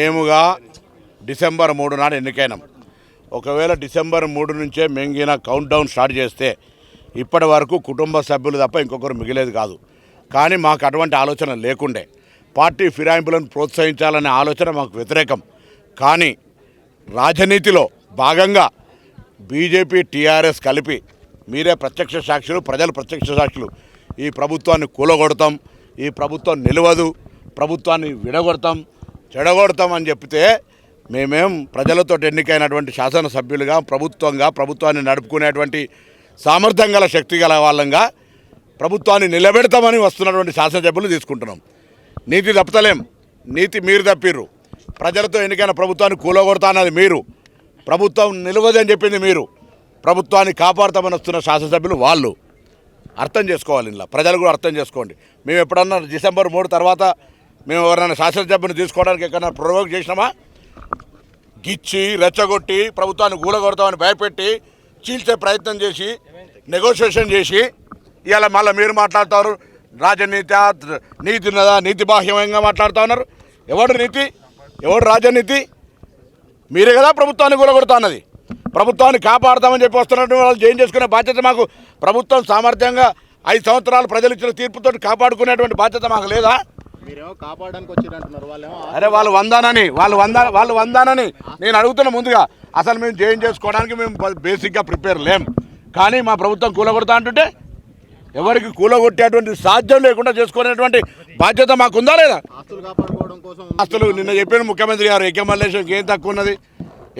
మేముగా December మూడు నాడు ఎన్నికైనాం. ఒకవేళ డిసెంబర్ మూడు నుంచే మెంగిన కౌంట్ డౌన్ స్టార్ట్ చేస్తే ఇప్పటి వరకు కుటుంబ సభ్యులు తప్ప ఇంకొకరు మిగిలేదు కాదు. కానీ మాకు అటువంటి ఆలోచన లేకుండే. పార్టీ ఫిరాయింపులను ప్రోత్సహించాలనే ఆలోచన మాకు వ్యతిరేకం. కానీ రాజనీతిలో భాగంగా బీజేపీ టీఆర్ఎస్ కలిపి మీరే ప్రత్యక్ష సాక్షులు ప్రజలు ప్రత్యక్ష సాక్షులు. ఈ ప్రభుత్వాన్ని కూలగొడతాం ఈ ప్రభుత్వం నిలవదు ప్రభుత్వాన్ని విడగొడతాం చెడగొడతామని చెప్తే మేమేం ప్రజలతో ఎన్నికైనటువంటి శాసనసభ్యులుగా ప్రభుత్వంగా ప్రభుత్వాన్ని నడుపుకునేటువంటి సామర్థ్యం గల శక్తి గల వాళ్ళంగా ప్రభుత్వాన్ని నిలబెడతామని వస్తున్నటువంటి శాసనసభ్యులు తీసుకుంటున్నాం. నీతి తప్పతలేం. నీతి మీరు తప్పిర్రు. ప్రజలతో ఎన్నికైన ప్రభుత్వాన్ని కూలగొడతా అన్నది మీరు. ప్రభుత్వం నిలవదని చెప్పింది మీరు. ప్రభుత్వాన్ని కాపాడుతామని వస్తున్న శాసనసభ్యులు వాళ్ళు. అర్థం చేసుకోవాలి ఇలా ప్రజలు కూడా అర్థం చేసుకోండి. మేము ఎప్పుడన్నా డిసెంబర్ మూడు తర్వాత మేము ఎవరైనా శాసనసభ్యుని తీసుకోవడానికి ఎక్కడైనా ప్రొవోక్ చేసినామా? గిచ్చి రెచ్చగొట్టి ప్రభుత్వాన్ని గూలగొడతామని భయపెట్టి చీల్చే ప్రయత్నం చేసి నెగోషియేషన్ చేసి ఇవాళ మళ్ళీ మీరు మాట్లాడుతారు రాజనీతి నీతి నీతి బాహ్యంగా మాట్లాడుతూ ఉన్నారు. ఎవడు నీతి? ఎవడు రాజనీతి? మీరే కదా ప్రభుత్వాన్ని కూలగొడతా అన్నది ప్రభుత్వాన్ని కాపాడుతామని చెప్పి వస్తున్నట్టు వాళ్ళు జైన్ చేసుకునే బాధ్యత మాకు. ప్రభుత్వం సామర్థ్యంగా ఐదు సంవత్సరాలు ప్రజలు ఇచ్చిన తీర్పుతో కాపాడుకునేటువంటి బాధ్యత మాకు లేదా? అరే వాళ్ళు వందానని వాళ్ళు వందా వాళ్ళు వందానని నేను అడుగుతున్న ముందుగా అసలు మేము జైన్ చేసుకోవడానికి మేము బేసిక్గా ప్రిపేర్ లేం. కానీ మా ప్రభుత్వం కూలగొడతా అంటుంటే ఎవరికి కూలగొట్టేటువంటి సాధ్యం లేకుండా చేసుకునేటువంటి బాధ్యత మాకుందా లేదా? ఆస్తులు నిన్న చెప్పిన ముఖ్యమంత్రి గారు ఏకే మల్లేశ్వరికి ఏం తక్కువ ఉన్నది?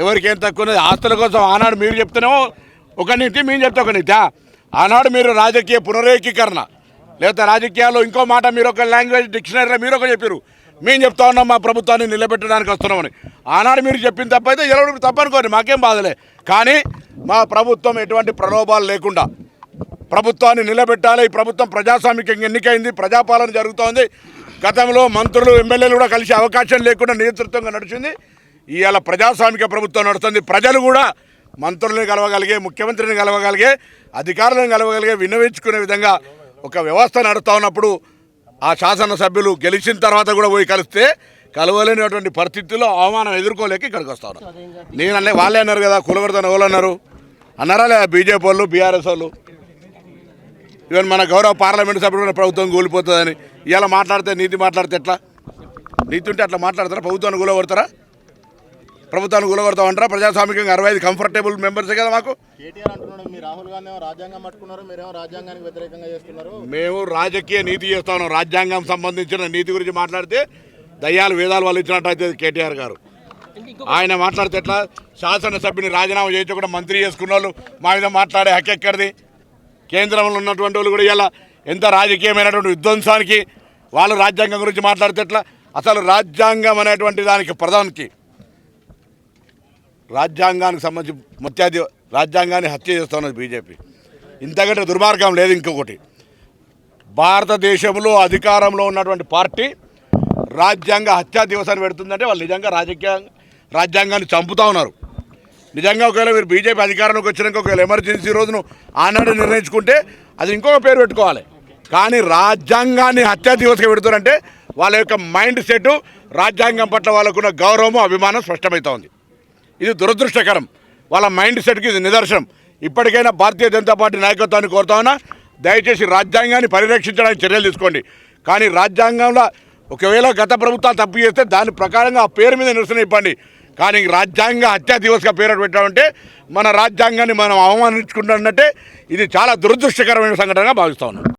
ఎవరికి ఏం తక్కువ ఉన్నది? ఆస్తుల కోసం ఆనాడు మీరు చెప్తేనేమో ఒక నీతి మేము చెప్తే ఒక నీతి. ఆనాడు మీరు రాజకీయ పునరేకీకరణ లేకపోతే రాజకీయాల్లో ఇంకో మాట మీరు ఒక లాంగ్వేజ్ డిక్షనరీలో మీరు ఒక చెప్పారు మేము చెప్తా ఉన్నాం మా ప్రభుత్వాన్ని నిలబెట్టడానికి వస్తున్నామని. ఆనాడు మీరు చెప్పిన తప్పైతే ఎలవడం తప్పనుకోండి మాకేం బాధలే. కానీ మా ప్రభుత్వం ఎటువంటి ప్రలోభాలు లేకుండా ప్రభుత్వాన్ని నిలబెట్టాలి. ఈ ప్రభుత్వం ప్రజాస్వామికంగా ఎన్నికైంది ప్రజాపాలన జరుగుతోంది. గతంలో మంత్రులు ఎమ్మెల్యేలు కూడా కలిసే అవకాశం లేకుండా నేతృత్వంగా నడిచింది. ఇవాళ ప్రజాస్వామిక ప్రభుత్వం నడుస్తుంది. ప్రజలు కూడా మంత్రులను కలవగలిగే ముఖ్యమంత్రిని కలవగలిగే అధికారులను కలవగలిగే విన్నవించుకునే విధంగా ఒక వ్యవస్థ నడుస్తూ ఉన్నప్పుడు ఆ శాసనసభ్యులు గెలిచిన తర్వాత కూడా పోయి కలిస్తే కలవలేనటువంటి పరిస్థితుల్లో అవమానం ఎదుర్కోలేక ఇక్కడికి వస్తా ఉన్నారు. నేను అన్నీ వాళ్ళే అన్నారు కదా కులగొడతాను ఎవరు అన్నారు. అన్నారా లేదా బీజేపీ వాళ్ళు బీఆర్ఎస్ వాళ్ళు? ఈవెన్ మన గౌరవ పార్లమెంట్ సభ్యుడు కూడా ప్రభుత్వం కూలిపోతుందని. ఇలా మాట్లాడితే నీతి మాట్లాడితే ఎట్లా? నీతి ఉంటే అట్లా మాట్లాడతారా? ప్రభుత్వాన్ని కూలగొడతారా? ప్రభుత్వాన్ని కూలగొడతామంటారా? ప్రజాస్వామికంగా అరవై ఐదు కంఫర్టబుల్ మెంబర్సే కదా మాకు? కేటీఆర్ అంటున్నాడు రాహుల్ గాంధీ రాజ్యాంగం పట్టుకున్నారు మీరేమో రాజ్యాంగానికి వ్యతిరేకంగా చేస్తున్నారు. మేము రాజకీయ నీతి చేస్తాను రాజ్యాంగం సంబంధించిన నీతి గురించి మాట్లాడితే దయ్యాలు వేదాలు వాళ్ళు ఇచ్చినట్టయితే కేటీఆర్ గారు. ఆయన మాట్లాడితే ఎట్లా? శాసనసభ్యుని రాజీనామా చేయించకుండా మంత్రి చేసుకున్న వాళ్ళు మా మీద మాట్లాడే హక్కు ఎక్కడిది? కేంద్రంలో ఉన్నటువంటి వాళ్ళు కూడా ఇలా ఎంత రాజకీయమైనటువంటి విధ్వంసానికి వాళ్ళు రాజ్యాంగం గురించి మాట్లాడితే ఎట్లా? అసలు రాజ్యాంగం అనేటువంటి దానికి ప్రధానికి రాజ్యాంగానికి సంబంధించి ముత్యాది రాజ్యాంగాన్ని హత్య చేస్తున్నది బీజేపీ. ఇంతకంటే దుర్మార్గం లేదు ఇంకొకటి. భారతదేశంలో అధికారంలో ఉన్నటువంటి పార్టీ రాజ్యాంగ హత్యా దివసాన్ని పెడుతుందంటే వాళ్ళు నిజంగా రాజకీయ రాజ్యాంగాన్ని చంపుతా ఉన్నారు. నిజంగా ఒకవేళ మీరు బీజేపీ అధికారంలోకి వచ్చినాక ఒకవేళ ఎమర్జెన్సీ రోజును ఆనాడు నిర్ణయించుకుంటే అది ఇంకొక పేరు పెట్టుకోవాలి. కానీ రాజ్యాంగాన్ని హత్యా దివసగా పెడుతున్నారంటే వాళ్ళ యొక్క మైండ్ సెట్ రాజ్యాంగం పట్ల వాళ్ళకున్న గౌరవము అభిమానం స్పష్టమవుతోంది ఇది దురదృష్టకరం. వాళ్ళ మైండ్ సెట్కి ఇది నిదర్శనం. ఇప్పటికైనా భారతీయ జనతా పార్టీ నాయకత్వాన్ని కోరుతామన్నా దయచేసి రాజ్యాంగాన్ని పరిరక్షించడానికి చర్యలు తీసుకోండి. కానీ రాజ్యాంగంలో ఒకవేళ గత ప్రభుత్వాలు తప్పు చేస్తే దాని ప్రకారంగా ఆ పేరు మీద నిరసన ఇవ్వండి. కానీ రాజ్యాంగ హత్యా దివస్గా పేరు పెట్టామంటే మన రాజ్యాంగాన్ని మనం అవమానించుకుంటున్నట్టే ఇది చాలా దురదృష్టకరమైన సంఘటనగా భావిస్తా ఉన్నాం.